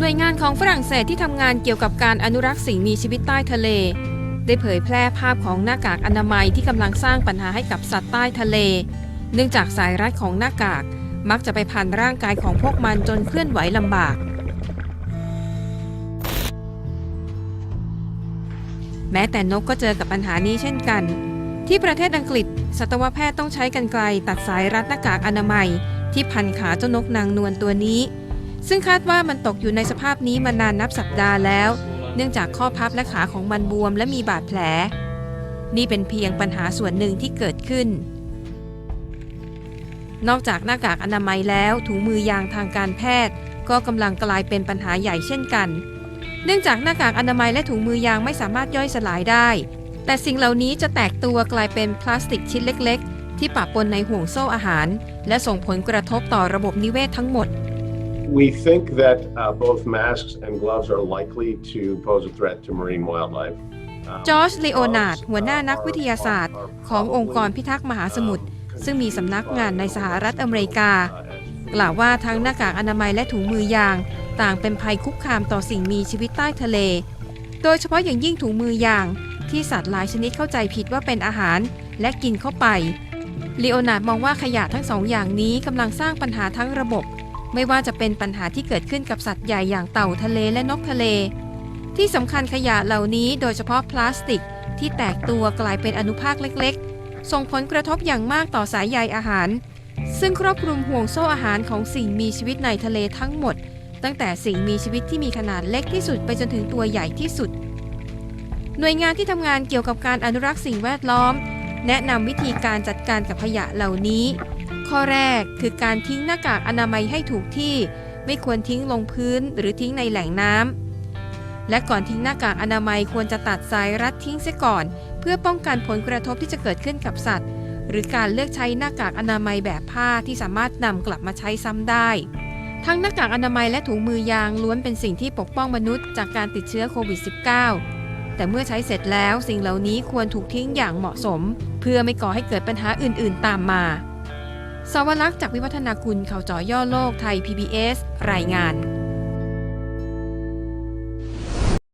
หน่วยงานของฝรั่งเศสที่ทำงานเกี่ยวกับการอนุรักษ์สิ่งมีชีวิตใต้ทะเล ได้เผยแพร่ภาพของหน้ากากอนามัยที่กำลังสร้างปัญหาให้กับสัตว์ใต้ทะเล เนื่องจากสายรัดของหน้ากากมักจะไปพันร่างกายของพวกมันจนเคลื่อนไหวลำบาก แม้แต่นกก็เจอกับปัญหานี้เช่นกัน ที่ประเทศอังกฤษ สัตวแพทย์ต้องใช้กรรไกรตัดสายรัดหน้ากากอนามัย ที่พันขาเจ้านกนางนวลตัวนี้ ซึ่งคาดว่ามันตกอยู่ในสภาพนี้มานานนับสัปดาห์แล้ว เนื่องจากข้อพับและขาของมันบวมและมีบาดแผล นี่เป็นเพียงปัญหาส่วนหนึ่งที่เกิดขึ้น นอกจากหน้ากากอนามัยแล้วถุงมือยางทางการแพทย์ ก็กำลังกลายเป็นปัญหาใหญ่เช่นกัน เนื่องจากหน้ากากอนามัยและถุงมือยางไม่สามารถย่อยสลายได้ แต่สิ่งเหล่านี้จะแตกตัวกลายเป็นพลาสติกชิ้นเล็ก ๆ ที่ปะปนในห่วงโซ่อาหาร และส่งผลกระทบต่อระบบนิเวศทั้งหมด We think that uh, both masks and gloves are likely to pose a threat to marine wildlife. จอร์จลีโอนาร์ดหัวหน้านักวิทยาศาสตร์ ขององค์กรพิทักษ์มหาสมุทรซึ่งมีสำนักงานในสหรัฐอเมริกา กล่าวว่าทั้งหน้ากากอนามัยและถุงมือยาง ต่างเป็นภัยคุกคามต่อสิ่งมีชีวิตใต้ทะเล โดยเฉพาะอย่างยิ่งถุงมือยาง ที่สัตว์หลายชนิดเข้าใจผิดว่าเป็นอาหารและกินเข้าไปลีโอนาร์ดมองว่าขยะทั้งสองอย่างนี้กำลังสร้างปัญหาทั้งระบบ ไม่ว่าจะเป็นปัญหาที่เกิดขึ้นกับสัตว์ใหญ่อย่างเต่าทะเลและนกทะเล ที่สำคัญขยะเหล่านี้โดยเฉพาะพลาสติก ที่แตกตัวกลายเป็นอนุภาคเล็กๆ ส่งผลกระทบอย่างมากต่อสายใยอาหาร ซึ่งครอบคลุมห่วงโซ่อาหารของสิ่งมีชีวิตในทะเลทั้งหมด ตั้งแต่สิ่งมีชีวิตที่มีขนาดเล็กที่สุดไปจนถึงตัวใหญ่ที่สุด หน่วยงานที่ทำงานเกี่ยวกับการอนุรักษ์สิ่งแวดล้อม แนะนำวิธีการจัดการกับขยะเหล่านี้ ข้อแรกคือการทิ้งหน้ากากอนามัยให้ถูกที่ ไม่ควรทิ้งลงพื้นหรือทิ้งในแหล่งน้ำและก่อนทิ้งหน้ากากอนามัยควรจะตัดสายรัดทิ้งเสียก่อน เพื่อป้องกันผลกระทบที่จะเกิดขึ้นกับสัตว์ หรือการเลือกใช้หน้ากากอนามัยแบบผ้าที่สามารถนำกลับมาใช้ซ้ำได้ ทั้งหน้ากากอนามัยและถุงมือยางล้วนเป็นสิ่งที่ปกป้องมนุษย์จากการติดเชื้อโควิด -19 แต่เมื่อใช้เสร็จแล้วสิ่งเหล่านี้ควรถูกทิ้งอย่างเหมาะสม เพื่อไม่ก่อให้เกิดปัญหาอื่น ๆ ตามมา สวรักษ์จากวิวัฒนาคุณข่าวจ่อย่อโลกไทย PBS รายงาน